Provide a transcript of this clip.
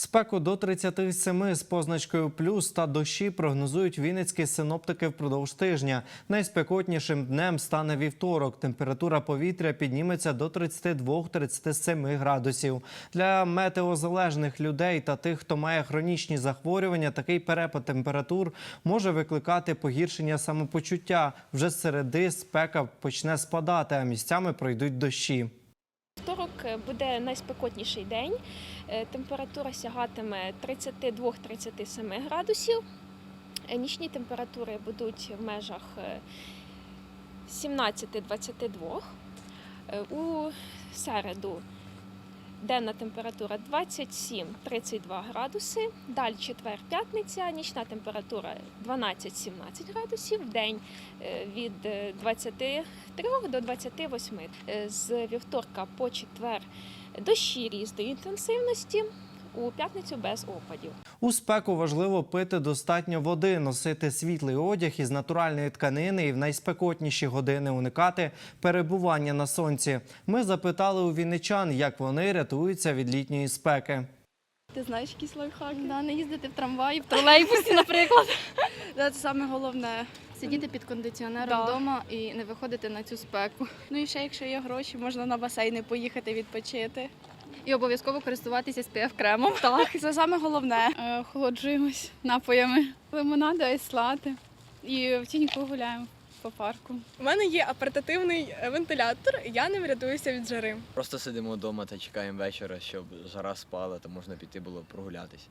Спеку до 37 з позначкою плюс та дощі прогнозують вінницькі синоптики впродовж тижня. Найспекотнішим днем стане вівторок. Температура повітря підніметься до 32-37 градусів. Для метеозалежних людей та тих, хто має хронічні захворювання, такий перепад температур може викликати погіршення самопочуття. Вже з середи спека почне спадати, а місцями пройдуть дощі. Вівторок е, буде найспекотніший день. Е, Температура сягатиме 32-37 градусів. Е, Нічні температури будуть в межах е, 17-22. Е, У середу денна температура 27-32 градуси. Далі четвер, п'ятниця, нічна температура 12-17 градусів, в день е, від е, 23 до 28. Е, З вівторка по четвер дощі різної інтенсивності, у п'ятницю без опадів. У спеку важливо пити достатньо води, носити світлий одяг із натуральної тканини і в найспекотніші години уникати перебування на сонці. Ми запитали у вінничан, як вони рятуються від літньої спеки. Ти знаєш якісь лайфхаки? Да, не їздити в трамваї, в тролейбусі, наприклад. Да, це саме головне. Сидіти під кондиціонером Да. вдома і не виходити на цю спеку. Ну і ще, якщо є гроші, можна на басейни поїхати відпочити. І обов'язково користуватися SPF кремом. Так, це саме головне. Е, охолоджуємось напоями, лимонади, айслати. І в тіньку гуляємо по парку. У мене є апортативний е, вентилятор, і я ним рятуюся від жари. Просто сидимо вдома та чекаємо вечора, щоб жара спала, то можна піти було прогулятись.